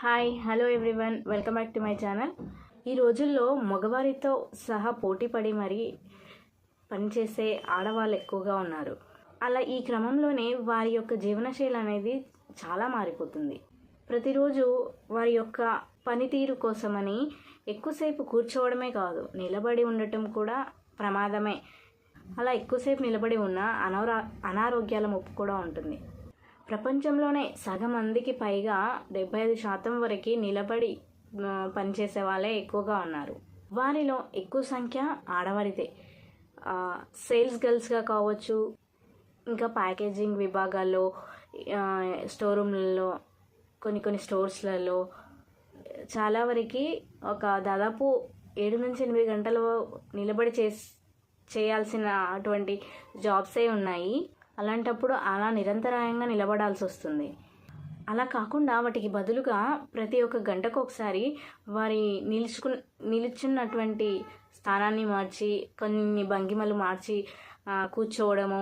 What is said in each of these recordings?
Hi hello everyone welcome back to my channel ఈ రోజుల్లో మగవారితో సహా పోటీ పడి మరీ పనిచేసే ఆడవాళ్ళు ఎక్కువగా ఉన్నారు. అలా ఈ క్రమంలోనే వారి యొక్క జీవనశైలి అనేది చాలా మారిపోతుంది. ప్రతిరోజు వారి యొక్క పనితీరు కోసమని ఎక్కువసేపు కూర్చోవడమే కాదు నిలబడి ఉండటం కూడా ప్రమాదమే. అలా ఎక్కువసేపు నిలబడి ఉన్న అనారో అనారోగ్యాల ముప్పు కూడా ఉంటుంది. ప్రపంచంలోనే సగం మందికి పైగా డెబ్బై ఐదు శాతం వరకు నిలబడి పనిచేసే వాళ్ళే ఎక్కువగా ఉన్నారు. వారిలో ఎక్కువ సంఖ్య ఆడవారిదే. సేల్స్ గర్ల్స్గా కావచ్చు ఇంకా ప్యాకేజింగ్ విభాగాల్లో స్టోర్ రూమ్లలో కొన్ని కొన్ని స్టోర్స్లలో చాలా వరకు ఒక దాదాపు ఏడు నుంచి ఎనిమిది గంటలు నిలబడి చేస్ చేయాల్సిన అటువంటి జాబ్సే ఉన్నాయి. అలాంటప్పుడు అలా నిరంతరాయంగా నిలబడాల్సి వస్తుంది. అలా కాకుండా వాటికి బదులుగా ప్రతి ఒక్క గంటకు ఒకసారి వారి నిలుచుకు నిలుచున్నటువంటి స్థానాన్ని మార్చి కొన్ని భంగిమలు మార్చి కూర్చోవడము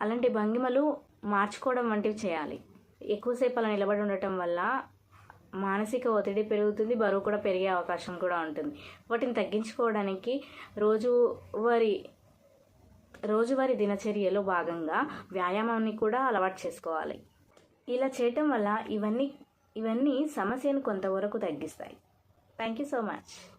అలాంటి భంగిమలు మార్చుకోవడం వంటివి చేయాలి. ఎక్కువసేపు అలా నిలబడి ఉండటం వల్ల మానసిక ఒత్తిడి పెరుగుతుంది బరువు కూడా పెరిగే అవకాశం కూడా ఉంటుంది. వాటిని తగ్గించుకోవడానికి రోజు వారి రోజువారీ దినచర్యలో భాగంగా వ్యాయామాన్ని కూడా అలవాటు చేసుకోవాలి. ఇలా చేయటం వల్ల ఇవన్నీ ఇవన్నీ సమస్యను కొంతవరకు తగ్గిస్తాయి. Thank you so much